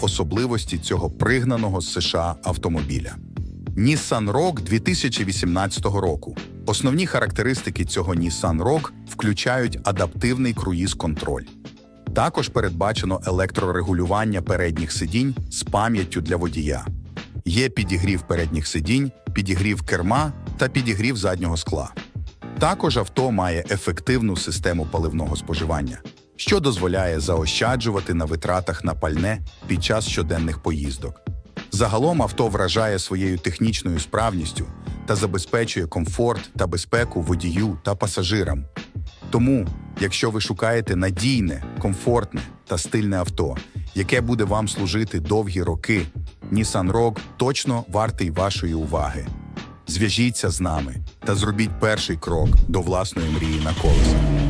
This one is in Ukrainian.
особливості цього пригнаного з США автомобіля. Nissan Rogue 2018 року. Основні характеристики цього Nissan Rogue включають адаптивний круїз-контроль. Також передбачено електрорегулювання передніх сидінь з пам'яттю для водія. Є підігрів передніх сидінь, підігрів керма та підігрів заднього скла. Також авто має ефективну систему паливного споживання, що дозволяє заощаджувати на витратах на пальне під час щоденних поїздок. Загалом авто вражає своєю технічною справністю та забезпечує комфорт та безпеку водію та пасажирам. Тому, якщо ви шукаєте надійне, комфортне та стильне авто, яке буде вам служити довгі роки, Nissan Rogue точно вартий вашої уваги. Зв'яжіться з нами та зробіть перший крок до власної мрії на колесах.